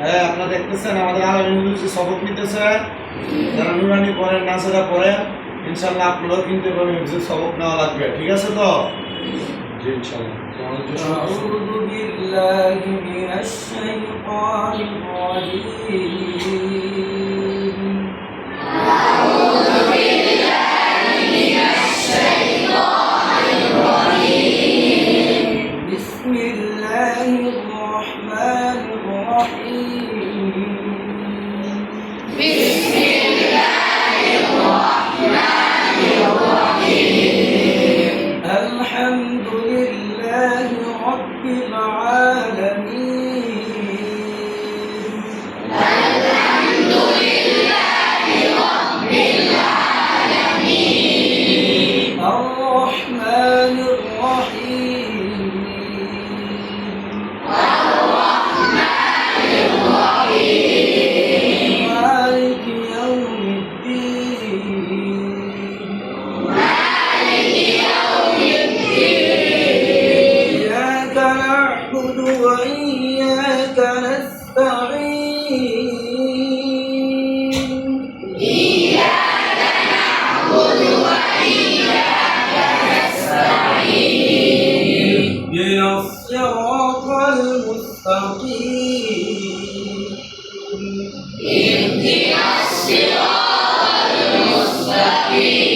হ্যাঁ আপনারা দেখতেছেন আমাদের আলমিন ইউনিভার্সিটি সবক নিতেছে যারা নুরানি পড়েন নাসেরা পড়েন ইনশাল্লাহ আপনারাও কিন্তু এভাবে ইউনিভার্সিটি সবক নেওয়া লাগবে ঠিক আছে তো জি ইনশাল্লাহ তো আমাদের জন্য শুরু করুন। أعوذ بالله من الشيطان الرجيم keep Amen.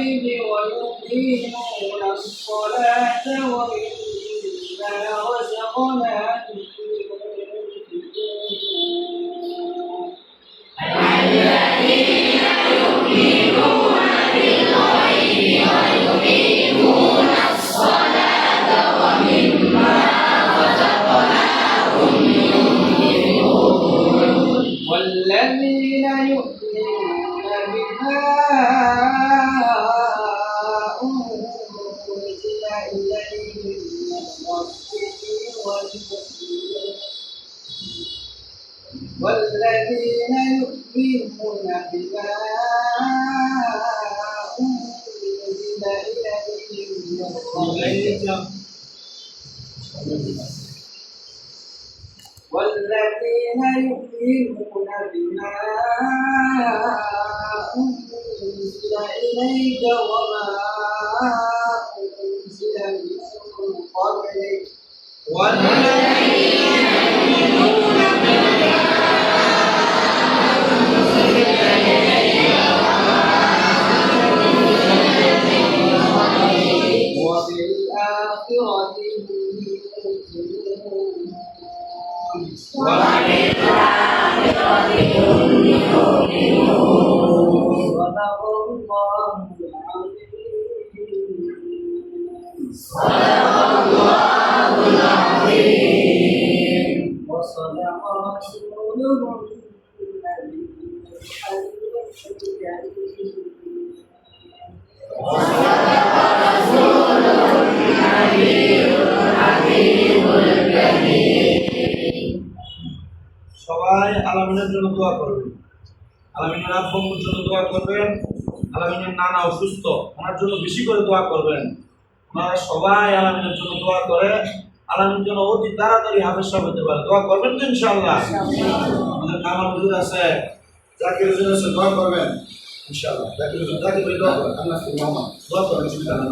بالغيب ويقيمون الصلاة ومما والذين يؤمنون بما أنزل إليهم من ربهم والذين يؤمنون بما أنزل إليك وما منزلا من قبلك والذين يؤمنون بالغيب সবাই আলামিনের জন্য দোয়া করবেন। আলামিনের আব্বুর জন্য দোয়া করবেন। আলামিনের নানা অসুস্থ, ওনার জন্য বেশি করে দোয়া করবেন। ওনারা সবাই আলামিনের জন্য দোয়া করে। আলামিন জন্য অতি তাড়াতাড়ি হাফেজ সাহেব হতে পারে। দোয়া করবেন তো ইনশাআল্লাহ। আমাদের কামাল হুজুর আছে, জাকির হুজুর আছে, দোয়া করবেন। ইনশাআল্লাহ। জাকির হুজুর, জাকির ভাই, দোয়া করেন আল্লাহ মামা দোয়া করেন না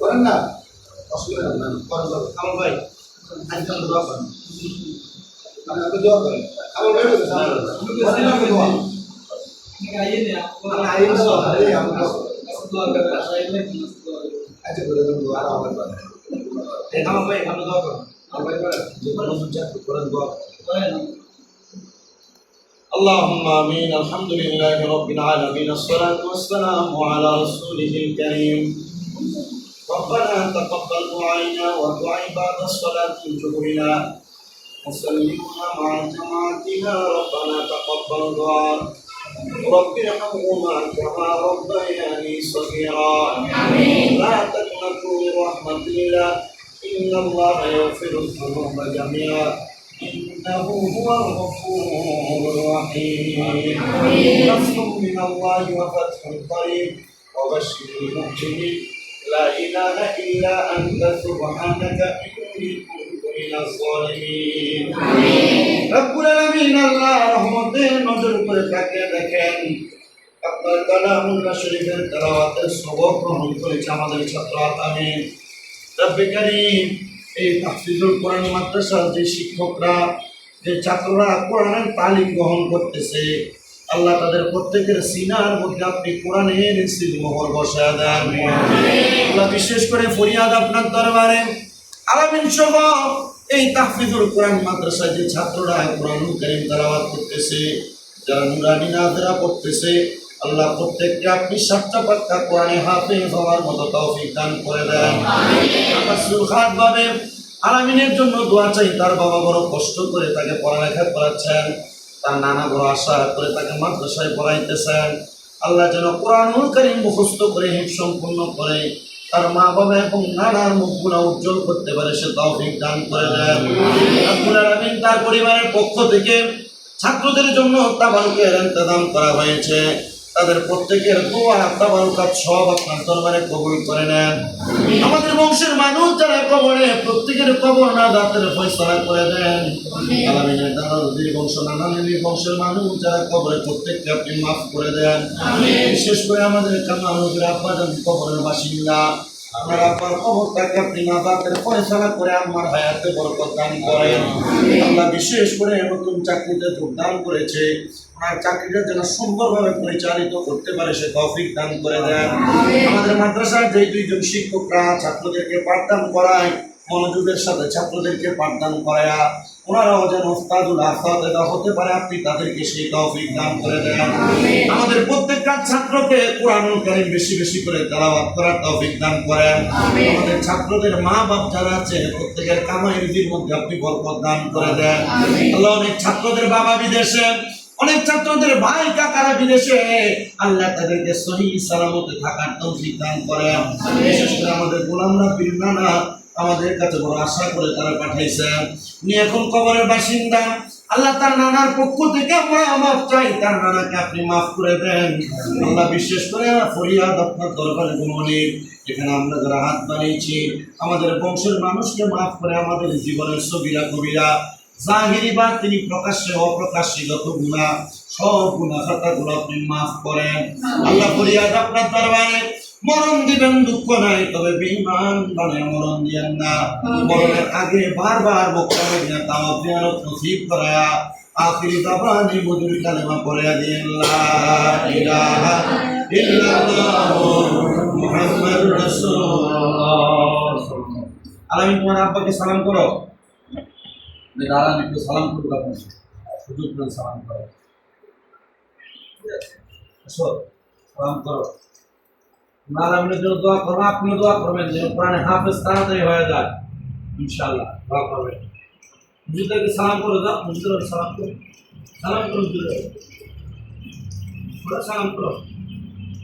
করেন না অসুবিধা না করেন। কামাল ভাই আজ জন্য দোয়া করেন আপনি দোয়া করেন। কামাল ভাই বলছে করেন না দোয়া দোয়া আমরা করে দেবো দোয়া করেন। اللهم آمين. الحمد لله رب العالمين. الصلاة والسلام على رسوله الكريم. ربنا تقبل دعائنا ودعاء بعد الصلاة جهرنا وسلمنا مع جماعتنا ربنا تقبل دعاء رب ارحمهما كما ربياني صغيرا لا تقنطوا من رحمه الله ان الله يغفر الذنوب جميعا إنه هو الغفور الرحيم نصر من الله وفتح قريب وبشر المؤمنين لا إله إلا أنت سبحانك إني كنت من الظالمين রব্বুল আলামিন আল্লাহ রহমতের নজর করে তাকিয়ে দেখেন আপনার কালামুল্লাহ শরীফের তেলাওয়াতের সবক গ্রহণ করেছে আমাদের ছাত্র আতামিন রব্বে কারীম এই তাফসিরুল কোরআন মাদ্রাসার যে শিক্ষকরা যে ছাত্ররা কোরআনের তালিম গ্রহণ করতেছে আল্লাহ তাদের প্রত্যেকের সিনার মধ্যে আপনি কোরআনের সিলমোহর বসায় দেন আল্লাহ বিশেষ করে ফরিয়াদ আপনার দরবারে আলামিন সহ এই তাহফিজুল কোরআন মাদ্রাসায় যে ছাত্ররা কোরআন করিম তেলাওয়াত করতেছে যারা নুরানি নাজরা পড়তেছে আল্লাহ প্রত্যেককে আপনি সাতটা পাক্কা কোরআনে হাফেজ হওয়ার মতো তৌফিক দান করে দেন। আকাশুল খাত ভাবে আলামিনের জন্য দোয়া চাই তার বাবা বড় কষ্ট করে তাকে পড়ালেখা করাচ্ছেন তার নানা বড় আশা করে তাকে মাদ্রাসায় পড়াইতেছেন। আল্লাহ যেন কোরআনুল কারীম মুখস্থ করে হিপ সম্পূর্ণ করে তার মা বাবা এবং নানার মুখগুলো উজ্জ্বল করতে পারে, সে তৌফিক দান করে দেন আব্দুল তার পরিবারের পক্ষ থেকে ছাত্রদের জন্য হত্যা বালকের ইন্তজাম করা হয়েছে। তাদের প্রত্যেকের দোয়া তাবারুকাত সব আপনার দরবারে কবুল করে নেন। আমাদের বংশের মানুষ যারা কবরে প্রত্যেকের কবর না দাঁতের ফয়সলা করে দেন। আলামিনের দাদা নদীর বংশ নানা নদীর বংশের মানুষ যারা কবরে প্রত্যেককে আপনি মাফ করে দেন। বিশেষ করে আমাদের কামাল যান কবরের বাসিন্দা। আব্বার আপনি ফয়সলা করে আমার হায়াতে বরকত দান করেন। আল্লাহ বিশেষ করে নতুন চাকরিতে যোগদান করেছে। ওনার চাকরিটা যেন সুন্দরভাবে পরিচালিত করতে পারে সে তফিক দান করে দেন। আমাদের মাদ্রাসার যে দুইজন শিক্ষকরা ছাত্রদেরকে পাঠদান করায় মনোযোগের সাথে ছাত্রদেরকে পাঠদান করায়া ওনারাও যেন উস্তাদুল আসাদেদা হতে পারে আপনি তাদেরকে সেই তৌফিক দান করে দেন। আমাদের প্রত্যেকটা ছাত্রকে কোরআনুল কারীম বেশি বেশি করে তেলাওয়াত করার তৌফিক দান করেন। আমাদের ছাত্রদের মা বাপ যারা আছে প্রত্যেকের কামাই রুজির মধ্যে আপনি বরকত দান করে দেন। আল্লাহ অনেক ছাত্রদের বাবা বিদেশে অনেক ছাত্রদের ভাই কাকারা বিদেশে আল্লাহ তাদেরকে সহি সালামতে থাকার তৌফিক দান করেন। বিশেষ করে আমাদের গোলামরা নানা আমাদের কাছে বড় আশা করে তারা পাঠাইছেন। উনি এখন কবরের বাসিন্দা। আল্লাহ তার নানার পক্ষ থেকে আমরা চাই। তার নানাকে আপনি মাফ করে দেন। আল্লাহ বিশেষ করে ফরিয়াদ আপনার দরবারে গুণমনির এখানে আমরা যারা হাত বানিয়েছি আমাদের বংশের মানুষকে মাফ করে আমাদের জীবনের সবিরা কবিরা, জাহিরি বা তিনি প্রকাশ্যে অপ্রকাশ্যে যত গুণা সব গুণা খাতা গুলো আপনি মাফ করেন। আল্লাহ ফরিয়াদ আপনার দরবারে। মরণ দিবেন দুঃখ নাই তবে বেঈমান মানে মরণ দিয়েন না। মরণের আগে বারবার বক্তা মদিনা তাওয়াব জিয়ারত নসিব করায়া আখিরি দাবানি মধুর কালেমা পড়ে দিয়েন লা ইলাহা ইল্লাল্লাহ মুহাম্মাদুর রাসূলুল্লাহ। আলামিন তোমার আব্বাকে সালাম করো। দাঁড়ান একটু সালাম করব আপনার সুযোগ সালাম করো। সালাম করো। নারায়ণের জন্য দোয়া করো আপনিও দোয়া করবেন যেন কোরআনে হাফেজ তাড়াতাড়ি হয়ে যায়। ইনশাআল্লাহ, দোয়া করবেন। হুজুরদেরকে সালাম করো দাও। সালাম করো সালাম করো ওরা সালাম করো।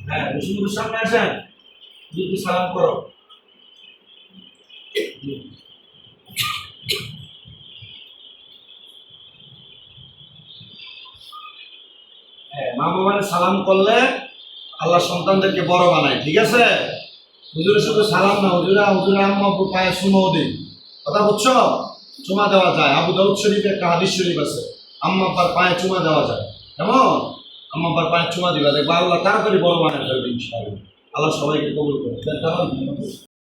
হ্যাঁ হুজুরের সামনে আসেন। সালাম করো। হ্যাঁ মা বাবার সালাম করলে আল্লাহ সন্তানদেরকে বড় বানায়, ঠিক আছে? হুজুরের সাথে সালাম না হুজুরা হুজুরা, আম্মা পায়ে সুমাও দিন কথা বুঝছ? চুমা দেওয়া যায়। আবু দাউদ শরীফে একটা হাদিস শরীফ আছে। আম্মা আব্বার পায়ে চুমা দেওয়া যায়। কেমন? আম্মা আব্বার পায়ে চুমা দিবা। দেখবা আল্লাহ তাড়াতাড়ি বড় বানায় ফেলবে, ইনশাআল্লাহ। আল্লাহ সবাইকে কবুল করে